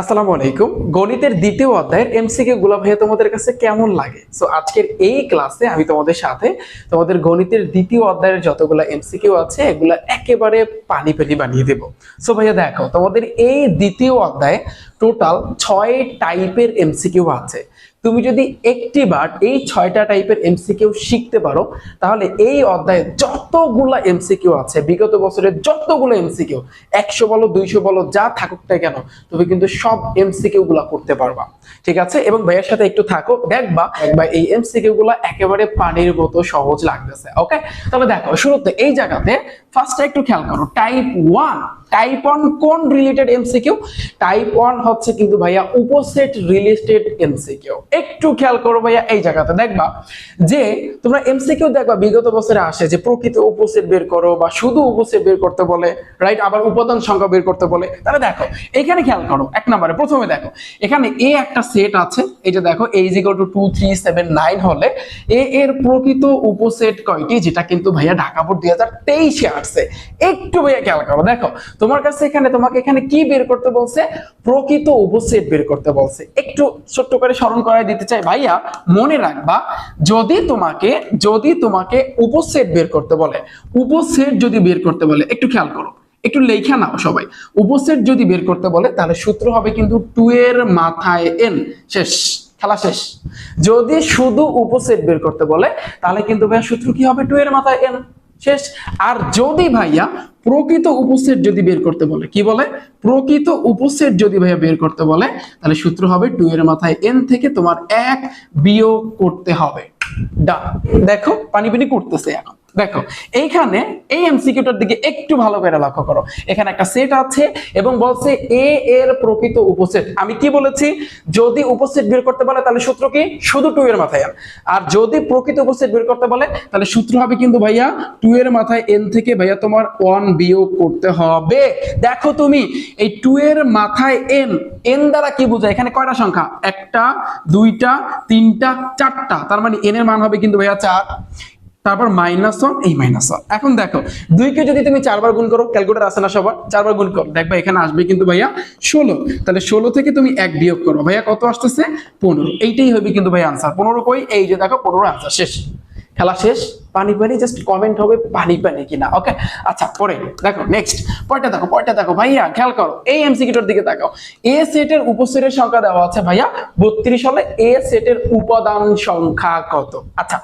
আসসালামু আলাইকুম। গণিতের দ্বিতীয় অধ্যায়ের এমসিকিউ গুলা ভাইয়া তোমাদের কাছে কেমন লাগে? সো আজকের এই ক্লাসে আমি তোমাদের সাথে তোমাদের গণিতের দ্বিতীয় অধ্যায়ের যতগুলো এমসিকিউ আছে, এগুলো একেবারে পানি পানি বানিয়ে দেব। সো ভাইয়া দেখো, তোমাদের এই দ্বিতীয় অধ্যায়ে টোটাল ছয় টাইপের এমসিকিউ আছে। তুমি যদি একটি বার এই ছয়টা টাইপের এমসিকিউ শিখতে পারো, তাহলে এই অধ্যায়ে যতগুলা এমসিকিউ আছে, বিগত বছরের যতগুলো এমসিকিউ একশো বলো, দুইশো বলো, যা থাকুক না কেন, তুমি কিন্তু সব এমসিকিউ গুলা করতে পারবা। ঠিক আছে? এবং ভাইয়ের সাথে একটু থাকো, দেখবা একবার এই এমসিকিউ গুলা একেবারে পানির মতো সহজ লাগতেছে ওকে তবে দেখো, শুরুতে এই জায়গাতে ফার্স্টে একটু খেয়াল করো টাইপ ওয়ান টাইপ ওয়ান কোন রিলেটেড এমসিকিউ টাইপ ওয়ান হচ্ছে কিন্তু ভাইয়া উপসেট রিলেটেড এমসিকিউ একটু খেয়াল করো ভাইয়া এই জায়গাতে দেখবা যে তোমরা এমসিকিউ দেখবা, বিগত বছরে আসে যে প্রকৃত উপসেট বের করো বা শুধু উপসেট বের করতে বলে রাইট আবার উপাদান সংখ্যা বের করতে বলে। তাহলে দেখো, এখানে খেয়াল করো, এক নম্বরে, প্রথমে দেখো, এখানে এ একটা সেট আছে এটা দেখো A is equal to two three seven nine হলে, এ এর প্রকৃত উপসেট কয়টি? যেটা কিন্তু ভাইয়া ঢাকা দুই হাজার তেইশে আসছে একটু ভাইয়া খেয়াল করো। দেখো, তোমার কাছে এখানে, তোমাকে এখানে কি বের করতে বলছে? প্রকৃত উপসেট বের করতে বলছে। একটু ছোট্ট করে স্মরণ করাই দিতে চাই। ভাইয়া, মনে রাখবা, যদি তোমাকে যদি তোমাকে উপসেট বের করতে বলে উপসেট যদি বের করতে বলে, একটু খেয়াল করো। একটু লেখা নাও সবাই। উপসেট যদি বের করতে বলে, তাহলে সূত্র হবে কিন্তু টু এর মাথায় এন। শেষ, খেলা শেষ। যদি শুধু উপসেট বের করতে বলে, তাহলে কিন্তু ভাইয়া সূত্র কি হবে? টু এর মাথায় এন। শেষ। আর যদি ভাইয়া প্রকৃত উপসেট যদি বের করতে বলে, কি বলে? প্রকৃত উপসেট যদি ভাইয়া বের করতে বলে, তাহলে সূত্র হবে টু এর মাথায় এন থেকে তোমার এক বিয়োগ করতে হবে। ডা দেখো পানি পানি করতেছে এখন। দেখো, এইখানে এই এমসিকিউটার দিকে একটু ভালো করে লক্ষ্য করো। এখানে একটা সেট আছে এবং বলছে এ এর প্রকৃত উপসেট। আমি কি বলেছি? যদি উপসেট বের করতে বলে, তাহলে সূত্র কি? শুধু টু এর মাথায় এন আর যদি প্রকৃত উপসেট বের করতে বলে, তাহলে সূত্র হবে কিন্তু ভাইয়া টু এর মাথায় এন থেকে ভাইয়া তোমার ওয়ান বিয়োগ করতে হবে। দেখো তুমি, এই টু এর মাথায় এন এন দ্বারা কি বোঝায়? এখানে কয়টা সংখ্যা? একটা, দুইটা, তিনটা, চারটা। তার মানে এন এর মান হবে কিন্তু ভাইয়া চার। তারপর মাইনাস ওয়ান এই মাইনাস ওয়ান এখন দেখো দুইকে যদি তুমি চারবার গুণ করো ক্যালকুলেটার আছে না সবার? চারবার গুণ করো। দেখবা এখানে আসবে কিন্তু ভাইয়া ষোলো। তাহলে ষোলো থেকে তুমি এক বিয়োগ করো। ভাইয়া কত আসতেছে? পনেরো। এইটাই হবে কিন্তু ভাইয়া আনসার পনেরো কই? এই যে দেখো, পনেরো আনসার শেষ। খেলা শেষ? পানি পানি জাস্ট কমেন্ট হবে পানি পানি কিনা ওকে আচ্ছা পরে, দেখো নেক্সট পরেরটা দেখো পরেরটা দেখো, ভাইয়া, খেয়াল করো, এই এমসিকিউটার দিকে তাকাও এ সেটের উপসেটের সংখ্যা দেওয়া আছে, ভাইয়া, বত্রিশ হলে এ সেটের উপাদান সংখ্যা কত? আচ্ছা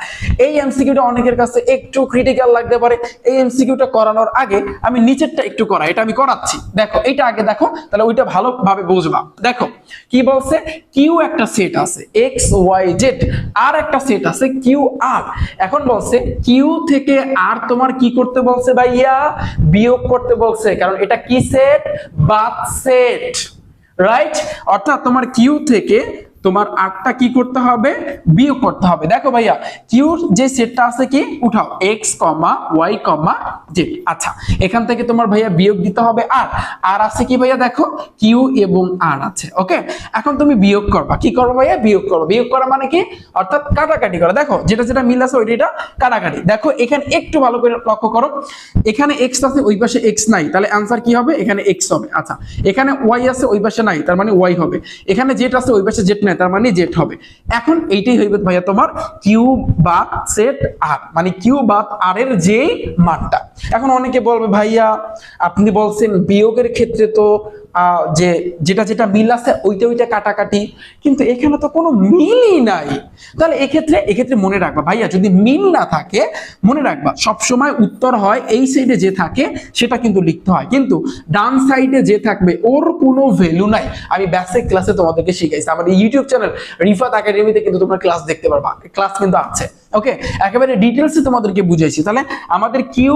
এই এমসিকিউটা অনেকের কাছে একটু ক্রিটিক্যাল লাগতে পারে, এই এমসিকিউটা করানোর আগে আমি নিচেরটা একটু করাই, এটা আমি করাচ্ছি, দেখো এটা আগে দেখো, তাহলে ওইটা ভালোভাবে বুঝবা, দেখো, কি বলছে? কিউ একটা সেট আছে এক্স ওয়াই জেড আর একটা সেট আছে কিউ আর এখন বলছে কিউ থেকে আর তোমার কি করতে বলছে ভাইয়া? বিয়োগ করতে বলছে। কারণ এটা কি সেট বাদ সেট রাইট অর্থাৎ তোমার কিউ থেকে তোমার আটটা কি করতে হবে? বিয়োগ করতে হবে। দেখো ভাইয়া কিউর যে সেটটা আছে কি? উঠাও। X comma Y comma Z আচ্ছা এখান থেকে তোমার ভাইয়া বিয়োগ দিতে হবে আর। আর আছে কি ভাইয়া? দেখো, কিউ এবং আর আছে ওকে এখন তুমি বিয়োগ করবা। কি করব ভাইয়া? বিয়োগ করো বিয়োগ করা মানে কি? অর্থাৎ কাটাকাটি করা। দেখো, যেটা যেটা মিল আছে ওইটা কাটাকাটি। দেখো, এখানে একটু ভালো করে লক্ষ্য করো। এখানে এক্স আছে, ওই পাশে এক্স নাই। তাহলে অ্যান্সার কি হবে? এখানে এক্স হবে। আচ্ছা এখানে ওয়াই আছে, ওই পাশে নাই। তার মানে ওয়াই হবে। এখানে জেড আছে, ওই পাশে জেড নাই। তার মানে জেড হবে। এখন এইটাই হইবে ভাইয়া তোমার কিউ বাদ সেট আর মানে কিউ বাদ আর এর যে মানটা। এখন অনেকে বলবে, ভাইয়া, আপনি বলছেন বিয়োগের ক্ষেত্রে তো যে, যেটা যেটা মিল আছে, ওইটা ওইটা কাটাকাটি। কিন্তু এখানে তো কোনো মিলই নাই। তাহলে এক্ষেত্রে এক্ষেত্রে মনে রাখবা, ভাইয়া, যদি মিল না থাকে, মনে রাখবা, সবসময় উত্তর হয়, এই সাইডে যে থাকে, সেটা কিন্তু লিখতে হয়। কিন্তু ডান সাইডে যে থাকবে, ওর কোনো ভ্যালু নাই। আমি বেসিক ক্লাসে তোমাদেরকে শিখাইছি। আমার ইউটিউব চ্যানেল রিফাত একাডেমিতে কিন্তু তোমরা ক্লাস দেখতে পারবা। ক্লাস কিন্তু আছে। ওকে একেবারে ডিটেলসে তোমাদেরকে বুঝাইছি। তাহলে আমাদের কিউ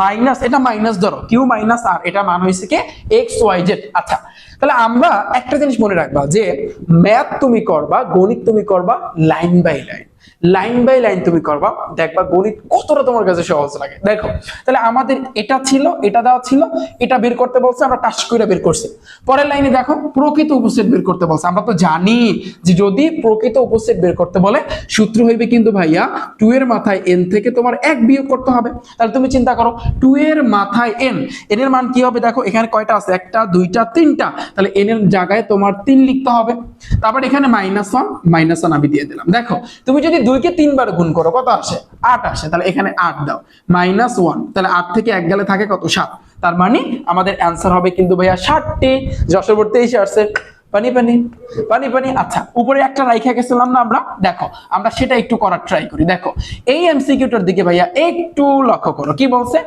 মাইনাস এটা মাইনাস ধরো কিউ মাইনাস আর এটা মান হয়েছে কি এক্স ওয়াই জেড আচ্ছা তাহলে আমরা একটা জিনিস মনে রাখবা যে ম্যাথ তুমি করবা, গণিত তুমি করবা line by line line by line তুমি করবা, দেখবা গণিত কতটা তোমার কাছে সহজ লাগে। দেখো, তাহলে আমাদের এটা ছিল, এটা দেওয়া ছিল, এটা বের করতে বলছে, আমরা টাচ করে বের করছি। পরের লাইনে দেখো, প্রকৃত উপস্থিত বের করতে বলছে, আমরা তো জানি যে যদি প্রকৃত উপস্থিত বের করতে বলে, সূত্র হইবে কিন্তু ভাইয়া টু এর মাথায় এন থেকে তোমার এক বিয়োগ করতে হবে। তাহলে তুমি চিন্তা করো টু এর মাথায় এন এন এর মান কি হবে? দেখো, এখানে কয়টা আছে? একটা, দুইটা, তিনটা। তাহলে এন এর জায়গায় তোমার তিন লিখতে হবে। তারপর এখানে মাইনাস ওয়ান মাইনাস ওয়ান আমি দিয়ে দিলাম। দেখো, তুমি যদি দুইকে তিনবার গুণ করো, কত আসে? আট আসে, তাহলে এখানে আট দাও। মাইনাস ওয়ান তাহলে আট থেকে এক গেলে থাকে কত? সাত। তার মানে আমাদের অ্যান্সার হবে কিন্তু ভাইয়া ষাটটি। যশোর তেইশে আসছে। পানি পানি পানি পানি। আচ্ছা উপরে একটা রাইখা গেছিলাম না আমরা? দেখো, আমরা সেটা একটু করার ট্রাই করি। দেখো, এই এমসিকিউটার দিকে ভাইয়া একটু লক্ষ্য করো। কি বলছে?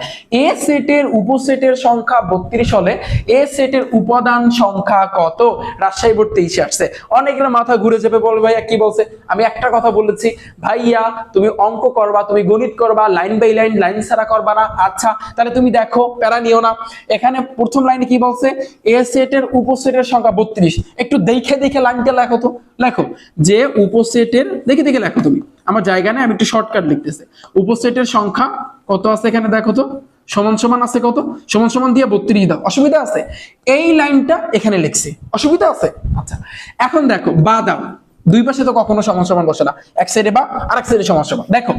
এ সেটের উপসেটের সংখ্যা বত্রিশ হলে এ সেটের উপাদান সংখ্যা কত? রাজশাহী বোর্ড তেইশে আসছে। অনেকের মাথা ঘুরে যাবে, বল ভাইয়া, কি বলছে? আমি একটা কথা বলেছি, ভাইয়া, তুমি অঙ্ক করবা, তুমি গণিত করবা, লাইন বাই লাইন লাইন ছাড়া করবা না। আচ্ছা তাহলে তুমি দেখো, প্যারা নিও না। এখানে প্রথম লাইনে কি বলছে? এ সেটের উপসেটের সংখ্যা বত্রিশ। একটু দেখে দেখে লাইনটা লেখো তো। লেখো, যে উপসেটের, দেখে দেখে লেখো তুমি। আমার জায়গা নেই, আমি একটু শর্টকাট লিখতেছি। উপসেটের সংখ্যা কত আছে এখানে দেখো তো? সমান সমান আছে কত? সমান সমান দিয়ে বত্রিশ দাও। অসুবিধা আছে? এই লাইনটা এখানে লিখছি। অসুবিধা আছে? আচ্ছা। এখন দেখো, বা দাও। দুই পাশে তো কখনো সমান বসে না। এক সাইডে বা আর এক সাইডে সমান। দেখো,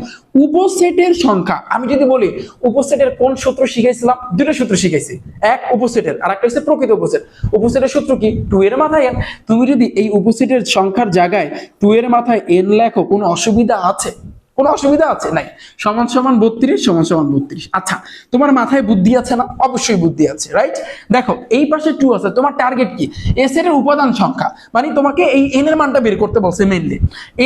উপসেটের সংখ্যা, আমি যদি বলি উপসেটের কোন সূত্র শিখাইছিলাম? দুটো সূত্র শিখাইছি। এক উপসেটের আর একটা হচ্ছে প্রকৃত উপসেট। উপসেটের সূত্র কি? টু এর মাথায় তুমি যদি এই উপসেটের সংখ্যার জায়গায় টু এর মাথায় এন লেখো, কোনো অসুবিধা আছে? কোনো অসুবিধা আছে? নাই। সমান সমান বত্রিশ, সমান সমান বত্রিশ। আচ্ছা তোমার মাথায় বুদ্ধি আছে না? অবশ্যই বুদ্ধি আছে রাইট দেখো, এই পাশে টু আছে, তোমার টার্গেট কি? এস এর উপাদান সংখ্যা। মানে তোমাকে এই এন এর মানটা বের করতে বলছে মেনলি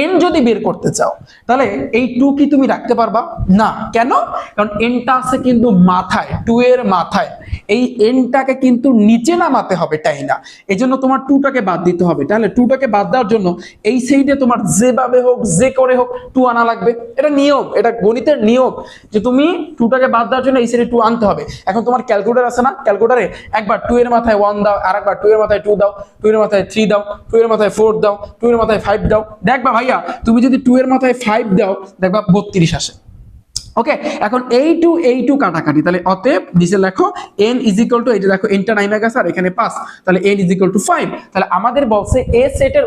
এন যদি বের করতে চাও, তাহলে এই টু কি তুমি রাখতে পারবা? না। কেন? কারণ এনটা আছে কিন্তু মাথায় টু এর মাথায়। এই এনটাকে কিন্তু নিচে নামাতে হবে তাই না। এই জন্য তোমার টুটাকে বাদ দিতে হবে। তাহলে টুটাকে বাদ দেওয়ার জন্য এই সাইডে তোমার যেভাবে হোক, যে করে হোক টু আনা লাগবে। এটা নিয়ম, এটা গণিতের নিয়ম যে তুমি টুটাকে বাদ দেওয়ার জন্য এই সিরি টু আনতে হবে। এখন তোমার ক্যালকুলেটার আছে না? ক্যালকুলেটারে একবার টু এর মাথায় ওয়ান দাও আর একবার টু এর মাথায় টু দাও টু এর মাথায় থ্রি দাও টু এর মাথায় ফোর দাও টু এর মাথায় ফাইভ দাও। দেখবা ভাইয়া, তুমি যদি টু এর মাথায় ফাইভ দাও দেখবা বত্রিশ আসে। ওকে এখন এই টু এই টু কাটাকাটি, তাহলে অতএব নিচে লেখো এন ইজ ইকুয়াল টু এই দেখো এনটা নাইমে গেছে, আর এখানে পাঁচ, তাহলে N is equal to five তাহলে আমাদের বলছে এ সেটের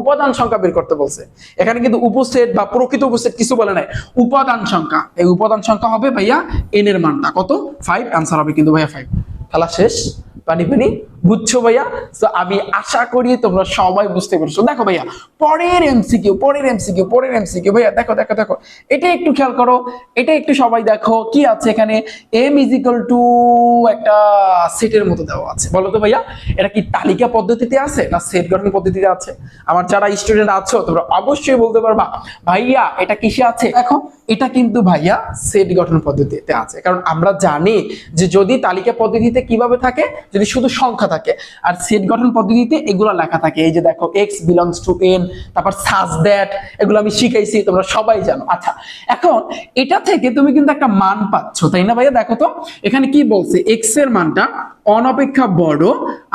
উপাদান সংখ্যা বের করতে বলছে। এখানে কিন্তু উপসেট বা প্রকৃত উপসেট কিছু বলে নাই, উপাদান সংখ্যা, এই উপাদান সংখ্যা হবে ভাইয়া এন এর মানটা, কত? ফাইভ অ্যান্সার হবে কিন্তু ভাইয়া ফাইভ খেলা শেষ। পানি পানি, বুঝছ ভাইয়া? তো আমি আশা করি তোমরা সবাই বুঝতে পারছ। দেখো ভাইয়া, পরের এমসিকিউ পরের এমসিকিউ পরের এমসিকিউ ভাইয়া, দেখো দেখো দেখো। এটা একটু খেয়াল করো, এটা একটু সবাই দেখো, কি আছে এখানে? এম ইজ ইকুয়াল টু একটা সেটের মতো দেওয়া আছে। বলো তো ভাইয়া, এটা কি তালিকা পদ্ধতিতে আছে না সেট গঠন পদ্ধতিতে আছে? আমার যারা স্টুডেন্ট আছো, তোমরা অবশ্যই বলতে পারবা, ভাইয়া, এটা কিসে আছে? দেখো, এটা কিন্তু ভাইয়া সেট গঠন পদ্ধতিতে আছে। কারণ আমরা জানি যে যদি তালিকা পদ্ধতিতে কীভাবে থাকে যদি শুধু সংখ্যা থাকে। আর সেট গঠন পদ্ধতিতে এগুলো লেখা থাকে। এই যে দেখো এক্স বিলংস টু এন তারপর সাজ দ্যাট এগুলো আমি শিখাইছি, তোমরা সবাই জানো। আচ্ছা এখন এটা থেকে তুমি কিন্তু একটা মান পাচ্ছ, তাই না ভাইয়া? দেখো তো, এখানে কি বলছে? এক্সের মানটা অনপেক্ষা বড়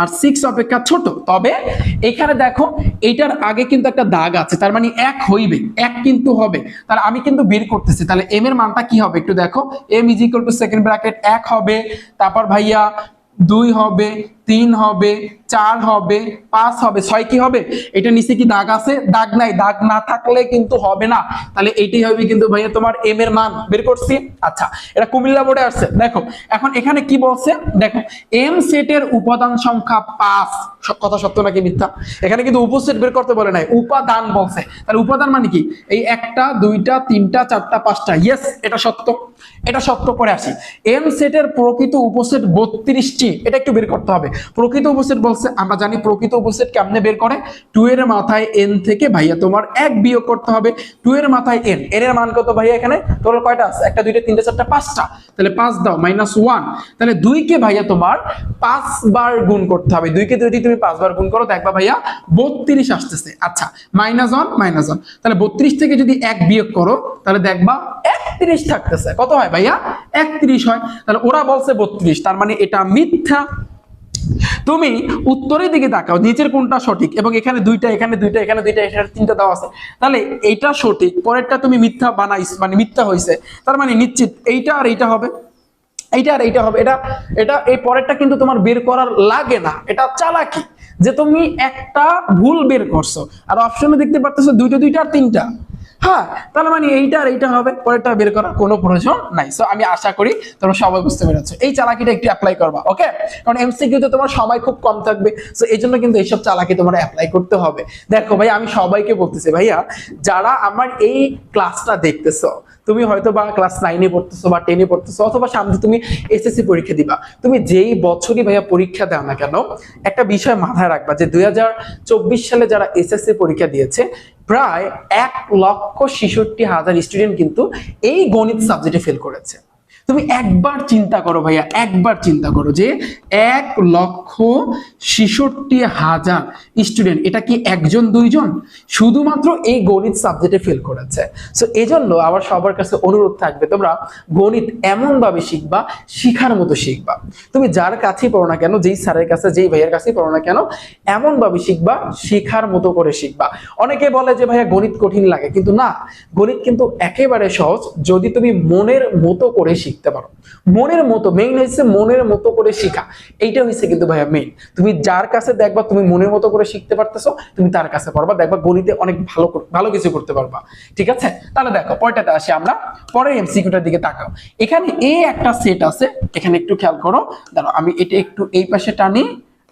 আর সিক্স অপেক্ষা ছোট। তবে এখানে দেখো, এটার আগে কিন্তু একটা দাগ আছে, তার মানে এক হইবে, এক কিন্তু হবে। তাহলে আমি কিন্তু বের করতেছি, তাহলে এম এর মানটা কি হবে? একটু দেখো। M is equal to second bracket এক হবে। তারপর ভাইয়া দুই হবে তিন হবে, চার হবে, পাঁচ হবে, ছয় কি হবে? এটা নিচে কি দাগ আছে? দাগ নাই, দাগ না থাকলে কিন্তু হবে না। তাহলে এইটাই হবে কিন্তু ভাইয়া তোমার এম এর মান। বের করছি? আচ্ছা এটা কুমিল্লা বোর্ডে আসছে। দেখো, এখন এখানে কি বলছে? দেখো এম সেটের উপাদান সংখ্যা পাঁচ। কথা সত্য নাকি মিথ্যা? এখানে কিন্তু উপসেট বের করতে বলে নাই, উপাদান বলছে। তাহলে উপাদান মানে কি? এই একটা, দুইটা, তিনটা, চারটা, পাঁচটা। ইয়েস এটা সত্য। এটা সত্য করে আসি। এম সেটের প্রকৃত উপসেট বত্রিশটি। এটা একটু বের করতে হবে। প্রকৃত উপসেট বলছে, আমরা জানি প্রকৃত উপসেট কেমনে বের করে? টু এর মাথায় এন থেকে ভাইয়া তোমার এক বিয়োগ করতে হবে। টু এর মাথায় এন। এন এর মান কত ভাইয়া এখানে? তোর কয়টা আছে? একটা, দুইটা, তিনটা, চারটা, পাঁচটা। তাহলে পাঁচ দাও মাইনাস ওয়ান তাহলে দুইকে ভাইয়া তোমার পাঁচবার গুণ করতে হবে। দুইকে যদি তুমি পাঁচবার গুণ করো, দেখবা ভাইয়া বত্রিশ আসতেছে। আচ্ছা মাইনাস ওয়ান মাইনাস ওয়ান তাহলে বত্রিশ থেকে যদি এক বিয়োগ করো, তাহলে দেখবা একত্রিশ থাকতেছে। কত হয় ভাইয়া? একত্রিশ হয়। তাহলে ওরা বলছে বত্রিশ। তার মানে এটা মিথ্যা তুমি উত্তরের দিকে তাকাও, নিচের কোনটা সঠিক? এবং এখানে দুইটা এখানে দুইটা এখানে দুইটা, এখানে তিনটা দেওয়া আছে। তাহলে এইটা সঠিক, পরেরটা তুমি মিথ্যা বানাইস মানে মিথ্যা হয়েছে তার মানে নিশ্চিত, এইটা আর এইটা হবে। এইটা আর এইটা হবে। এটা এটা, এই পরেরটা কিন্তু তোমার বের করার লাগে না। এটা চালাকি, যে তুমি একটা ভুল বের করছ। আর অপশনে দেখতে পারতেছো দুইটা দুইটা আর তিনটা। হ্যাঁ তাহলে মানে এইটা আর এইটা হবে, পরেরটা বের করার কোনো প্রয়োজন নাই। সো আমি আশা করি তোমরা সবাই বুঝতে পেরেছ। এই চালাকিটা একটু অ্যাপ্লাই করবা ওকে কারণ এমসিকিউ তে তোমার সময় খুব কম থাকবে সো এই জন্য কিন্তু এইসব চালাকি তোমার অ্যাপ্লাই করতে হবে। দেখো ভাই আমি সবাইকে বলতেছি, ভাইয়া, যারা আমার এই ক্লাসটা দেখতেছো, তুমি হয়তো বা ক্লাস নাইনে পড়তেছো বা টেনে পড়তেছো, অথবা সামনে তুমি এসএসসি পরীক্ষা দিবা, তুমি যেই বছরই ভাইয়া পরীক্ষা দাও না কেন, একটা বিষয় মাথায় রাখবা যে দুই হাজার চব্বিশ সালে যারা এসএসসি পরীক্ষা দিয়েছে প্রায় এক লক্ষ ছেষট্টি হাজার স্টুডেন্ট কিন্তু এই গণিত সাবজেক্টে ফেল করেছে। তুমি একবার চিন্তা করো ভাইয়া, একবার চিন্তা করো যে এক লক্ষ ছেষট্টি হাজার স্টুডেন্ট এটা কি একজন, দুইজন? শুধুমাত্র এই গণিত সাবজেক্টে ফেল করেছে। সো এজন্য আবার সবার কাছে অনুরোধ থাকবে, তোমরা গণিত এমনভাবে শিখবা, শিখার মতো শিখবা। তুমি যার কাছেই পড়ো না কেন, যেই স্যারের কাছে, যেই ভাইয়ের কাছেই পড়ো না কেন, এমনভাবে শিখবা, শেখার মতো করে শিখবা। অনেকে বলে যে, ভাইয়া, গণিত কঠিন লাগে। কিন্তু না, গণিত কিন্তু একেবারে সহজ। যদি তুমি মনের মতো করে শিখতে পারো। মনের মতো মেইন হচ্ছে মনের মতো করে শিখা। এইটা হচ্ছে কিন্তু ভাইয়া মেইন তুমি যার কাছে দেখবা তুমি মনের মতো করে শিখতে পারতেছো, তুমি তার কাছে পড়বা, দেখবা গণিতে অনেক ভালো ভালো কিছু করতে পারবা। ঠিক আছে? তাহলে দেখো, পরেরটাতে আসি আমরা। পরের এমসিকিউটার দিকে তাকাও। এখানে এ একটা সেট আছে, এখানে একটু খেয়াল করো। দাঁড়াও, আমি এটা একটু এই পাশে টানি।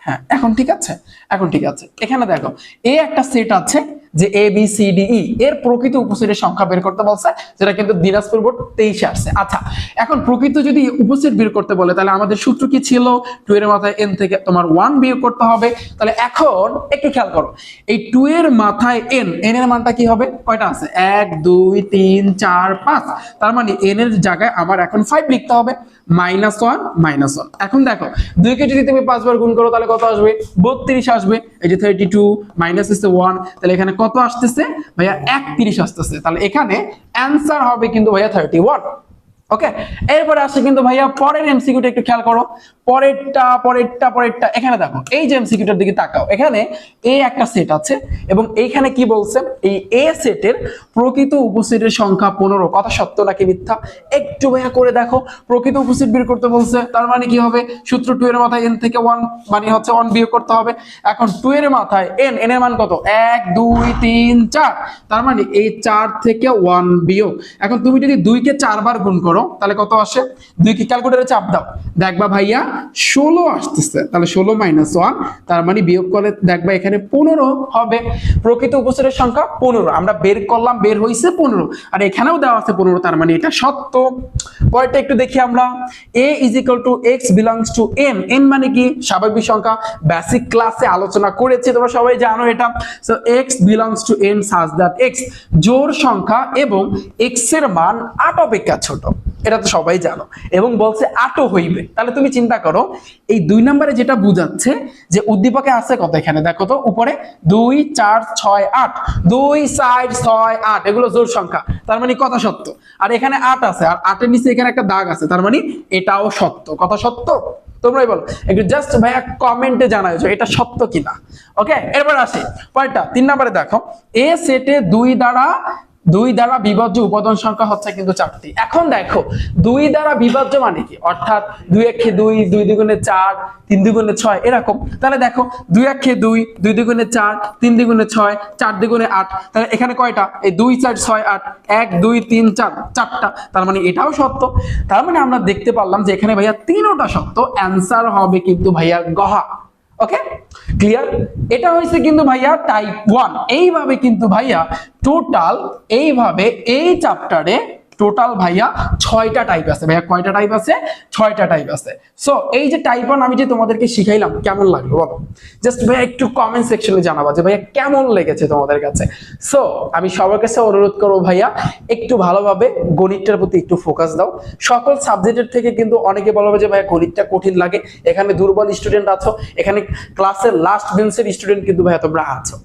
হ্যাঁ এখন ঠিক আছে? এখন ঠিক আছে। এখানে দেখো, এ একটা সেট আছে যে A B C D E এর প্রকৃত উপসেটের সংখ্যা বের করতে বলছে, যেটা কিন্তু দিনাজপুর বোর্ড তেইশে আসছে। আচ্ছা এখন প্রকৃত যদি উপসেট বের করতে বলে, তাহলে আমাদের সূত্র কি ছিল? টু এর মাথায় এন থেকে তোমার ওয়ান বিয়োগ করতে হবে। তাহলে এখন একটু খেয়াল করো, এই টু এর মাথায় এন এন এর মানটা কি হবে? কয়টা আছে? এক, দুই, তিন, চার, পাঁচ। তার মানে এন এর জায়গায় আমার এখন ফাইভ লিখতে হবে। মাইনাস ওয়ান মাইনাস ওয়ান এখন দেখো দুইকে যদি তুমি পাঁচবার গুণ করো, তাহলে কত আসবে? বত্রিশ আসবে। এই যে থার্টি টু মাইনাস ওয়ান তাহলে এখানে কত আসতেছে? ভাইয়া একত্রিশ আসতেছে। তাহলে এখানে অ্যান্সার হবে কিন্তু ভাইয়া থার্টি ওয়ান ওকে এরপরে আসে কিন্তু ভাইয়া পরের এমসিকিউটা একটু খেয়াল করো। পরেরটা পরেরটা পরেরটা, এখানে দেখো, এই যে এমসিকিউটার দিকে তাকাও। এখানে এ একটা সেট আছে এবং এইখানে কি বলছে? এই এ সেটের প্রকৃত উপসেটের সংখ্যা পনেরো। কথা সত্য নাকি মিথ্যা? একটু ভাইয়া করে দেখো। প্রকৃত উপসেট বের করতে বলছে, তার মানে কি হবে? সূত্র টু এর মাথায় এন থেকে ওয়ান মানে হচ্ছে ওয়ান বিয়োগ করতে হবে। এখন টু এর মাথায় এন এন এর মান কত? এক, দুই, তিন, চার। তার মানে এই চার থেকে ওয়ান বিয়োগ। এখন তুমি যদি দুইকে চারবার গুণ করো তাহলে কত আসে? দুইকে ক্যালকুলেটারে চাপ দাও। দেখবা ভাইয়া, ষোলো আসতেছে, তাহলে ষোলো মাইনাস ওয়ান তার মানে বিয়োগ করলে দেখবা এখানে পনেরো হবে। প্রকৃত উপসেটের সংখ্যা পনেরো, আমরা বের করলাম, বের হয়েছে পনেরো, আর এখানেও দেওয়া আছে পনেরো, তার মানে এটা সত্য। পরেরটা একটু দেখি আমরা। A is equal to X belongs to N N মানে কি? স্বাভাবিক সংখ্যা বেসিক ক্লাসে আলোচনা করেছি, তোমরা সবাই জানো এটা। So X belongs to N such that X জোর সংখ্যা এবং এক্সের মান আট অপেক্ষা ছোট। এটা তো সবাই জানো। এবং বলছে আটো হইবে। তাহলে তুমি চিন্তা করো, এই দুই নম্বরে যেটা বুঝাচ্ছে যে উদ্দীপকে আছে কত এখানে? দেখো তো, উপরে দুই, চার, ছয়, আট। দুই, চার, ছয়, আট, এগুলো জোর সংখ্যা। তার মানে কথা সত্য। আর এখানে আট আছে, আর আটের নিচে এখানে একটা দাগ আছে, তার মানে এটাও সত্য। কথা সত্য? তোমরাই বলো। একটু জাস্ট ভাইয়া কমেন্টে জানাও যে এটা সত্য কিনা? ওকে এরপর আসি। পরেরটা, তিন নম্বরে দেখো। এ সেটে দুই দ্বারা দুই দ্বারা বিভাজ্য উপাদান সংখ্যা হচ্ছে কিন্তু চারটি। এখন দেখো, দুই দ্বারা বিভাজ্য মানে কি? অর্থাৎ দুই একে দুই দুই দুগুণে চার, তিন দুগুণে ছয়, এরকম। তাহলে দেখো, দুই একে দুই দুই দুগুণে চার, তিন দুগুণে ছয়, চার দুগুণে আট। তাহলে এখানে কয়টা? এই দুই, চার, ছয়, আট, এক, দুই, তিন, চার, চারটা। তার মানে এটাও সত্য। তার মানে আমরা দেখতে পারলাম যে এখানে ভাইয়া তিনোটা সত্য। অ্যান্সার হবে কিন্তু ভাইয়া গহা। ওকে ক্লিয়ার এটা হয়েছে কিন্তু ভাইয়া টাইপ ওয়ান এইভাবে কিন্তু ভাইয়া টোটাল এইভাবে এই চ্যাপ্টারে টোটাল ভাইয়া ছয়টা টাইপ আছে। ভাইয়া কয়টা টাইপ আছে? ছয়টা টাইপ আছে। সো এই যে টাইপ ওয়ান আমি যে তোমাদেরকে শিখাইলাম, কেমন লাগল বলো? জাস্ট ভাইয়া একটু কমেন্ট সেকশনে জানাবা যে ভাইয়া কেমন লেগেছে তোমাদের কাছে। সো আমি সবার কাছে অনুরোধ করব ভাইয়া, একটু ভালোভাবে গণিতটার প্রতি একটু ফোকাস দাও। সকল সাবজেক্টের থেকে কিন্তু অনেকে বলবে যে ভাইয়া গণিতটা কঠিন লাগে। এখানে দুর্বল স্টুডেন্ট আছো, এখানে ক্লাসের লাস্ট বেঞ্চের স্টুডেন্ট কিন্তু ভাইয়া তোমরা আছো।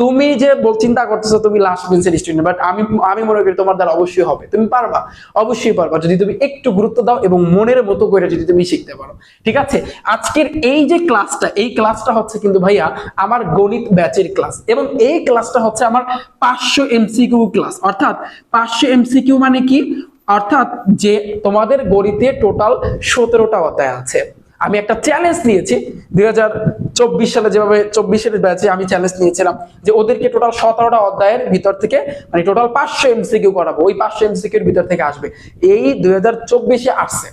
তুমি যে বল চিন্তা করতেছো, তুমি লাস্ট বেঞ্চের স্টুডেন্ট বাট আমি আমি মনে করি তোমার দ্বারা অবশ্যই হবে। তুমি পারবা, অবশ্যই পারবা। যদি তুমি একটু গুরুত্ব দাও এবং মনের মতো করে যদি তুমি শিখতে পারো, ঠিক আছে? আজকের এই যে ক্লাসটা এই ক্লাসটা হচ্ছে কিন্তু ভাইয়া আমার গণিত ব্যাচের ক্লাস এবং এই ক্লাসটা হচ্ছে আমার পাঁচশো এমসিকিউ ক্লাস অর্থাৎ পাঁচশো এমসিকিউ মানে কি? অর্থাৎ যে তোমাদের গণিতে টোটাল সতেরোটা অধ্যায় আছে। আমি একটা চ্যালেঞ্জ নিয়েছি। দুই চব্বিশ সালে যেভাবে চব্বিশের ব্যাচে আমি চ্যালেঞ্জ নিয়েছিলাম যে ওদেরকে টোটাল সতেরোটা অধ্যায়ের ভিতর থেকে মানে টোটাল পাঁচশো এমসিকিউ করাবো। ওই পাঁচশো এমসিকিউর ভিতর থেকে আসবে। এই দুই হাজার চব্বিশে আসছে।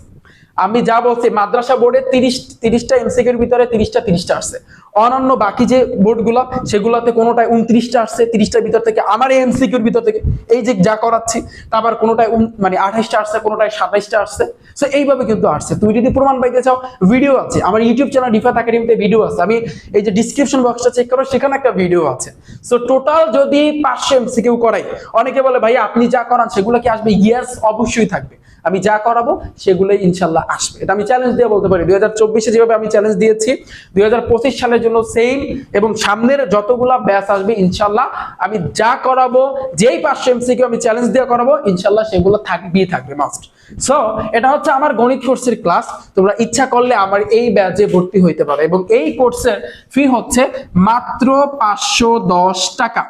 আমি যা বলছি, মাদ্রাসা বোর্ডে তিরিশ তিরিশটা এমসিকিউর ভিতরে তিরিশটা তিরিশটা আসছে। অনন্য বাকি যে বোর্ড বোর্ডগুলো, সেগুলোতে কোনোটায় উনত্রিশটা আসছে, তিরিশটার ভিতর থেকে আমার এই এমসিকিউর ভিতর থেকে এই যে যা করাচ্ছি তারপর কোনোটায় মানে আঠাইশটা আসছে, কোনোটায় সাতাইশটা আসছে। সো এইভাবে কিন্তু আসছে। তুমি যদি প্রমাণ পাইতে চাও ভিডিও আছে। আমার ইউটিউব চ্যানেল ডিফাত একাডেমিতে ভিডিও আছে। আমি এই যে ডিসক্রিপশন বক্সটা চেক করো, সেখানে একটা ভিডিও আছে। সো টোটাল যদি পাঁচশো এমসিকিউ করাই, অনেকে বলে, ভাই, আপনি যা করান, সেগুলো কি আসবে? ইয়াস অবশ্যই থাকবে। আমি যা করাবো সেগুলোই ইনশাল্লাহ আসবে। এটা আমি চ্যালেঞ্জ দিয়ে বলতে পারি। দুই হাজার যেভাবে আমি চ্যালেঞ্জ দিয়েছি, দুই হাজার পঁচিশ সালের জন্য সেম এবং সামনের যতগুলা ব্যাচ আসবে ইনশাল্লাহ আমি যা করাবো, যেই পাঁচশো এমসিকিউ আমি চ্যালেঞ্জ দিয়ে করাবো, ইনশাল্লাহ সেগুলো থাকবেই থাকবে মাস্ট সো এটা হচ্ছে আমার গণিত কোর্সের ক্লাস তোমরা ইচ্ছা করলে আমার এই ব্যাচে ভর্তি হইতে পারো। এবং এই কোর্সের ফি হচ্ছে মাত্র পাঁচশো দশ টাকা।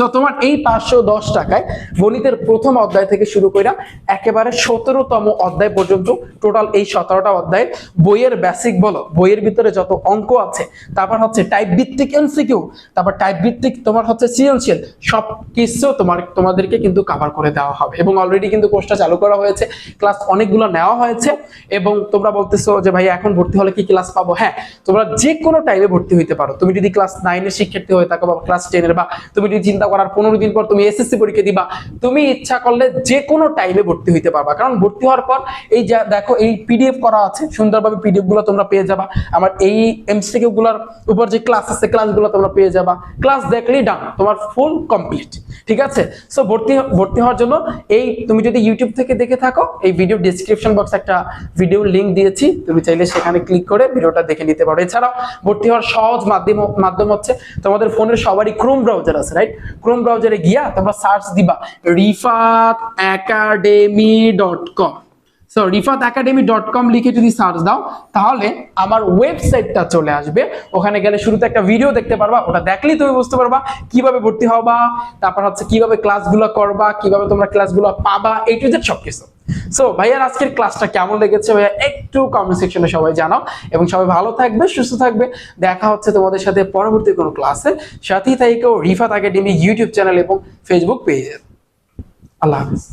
সো তোমার এই পাঁচশো দশ টাকায় গণিতের প্রথম অধ্যায় থেকে শুরু করে একেবারে সতেরোতম অধ্যায় পর্যন্ত টোটাল এই সতেরোটা অধ্যায় বইয়ের বেসিক বলো, বইয়ের ভিতরে যত অঙ্ক আছে, তারপর হচ্ছে টাইপ ভিত্তিক এমসিকিউ তারপর টাইপ ভিত্তিক তোমার হচ্ছে সিএলসিএল সব কিছু তোমার, তোমাদেরকে কিন্তু কভার করে দেওয়া হবে। এবং অলরেডি কিন্তু কোর্সটা চালু করা হয়েছে ক্লাস অনেকগুলো নেওয়া হয়েছে, এবং তোমরা বলতেছো যে ভাই এখন ভর্তি হলে কি ক্লাস পাবো? হ্যাঁ তোমরা যে কোনো টাইমে ভর্তি হইতে পারো। তুমি যদি ক্লাস নাইনের শিক্ষার্থী হয়ে থাকো বা ক্লাস টেনের বা তুমি যদি চিন্তা করার পনেরো দিন পর তুমি এসএসসি পরীক্ষা দিবা। তুমি ইচ্ছা করলে যে কোনো টাইমে ভর্তি হইতে পারবা। কারণ ভর্তি হওয়ার পর এই যা দেখো, এই পিডিএফ করা আছে, সুন্দরভাবে পিডিএফগুলো তোমরা পেয়ে যাবা। আমার এই এমসিকিউ গুলোর উপর যে ক্লাস আছে ক্লাসগুলো তোমরা পেয়ে যাবা। ক্লাস দেখলেই ডান তোমার ফুল কমপ্লিট ঠিক আছে? সো ভর্তি ভর্তি হওয়ার জন্য এই, তুমি যদি ইউটিউব থেকে দেখে থাকো, এই ভিডিও ডিসক্রিপশন বক্সে একটা ভিডিও লিংক দিয়েছি। তুমি চাইলে সেখানে ক্লিক করে ভিডিওটা দেখে নিতে পারো। এছাড়াও, ভর্তি হওয়ার সহজ মাধ্যম মাধ্যম হচ্ছে তোমাদের ফোনের সবারই ক্রোম ব্রাউজার আছে রাইট ক্রোম ব্রাউজারে গিয়া তোমরা সার্চ দিবা Rifat Academy dot com so Rifat Academy dot com লিখে যদি সার্চ দাও, তাহলে আমার ওয়েবসাইটটা চলে আসবে। ওখানে গেলে শুরুতে একটা ভিডিও দেখতে পারবা, ওটা দেখলেই তুমি বুঝতে পারবা কীভাবে ভর্তি হবা, তারপর হচ্ছে কীভাবে ক্লাসগুলো করবা, কীভাবে তোমরা ক্লাসগুলো পাবা এই টু জেড সো ভাইয়ার আজকের ক্লাসটা কেমন লেগেছে ভাইয়া? একটু কমেন্ট সেকশনে সবাই জানাও। এবং সবাই ভালো থাকবে, সুস্থ থাকবে। দেখা হচ্ছে তোমাদের সাথে পরবর্তী কোনো ক্লাসে সাথেই থাইকেও রিফাত একাডেমি ইউটিউব চ্যানেল এবং ফেসবুক পেজে আল্লাহ হাফিজ।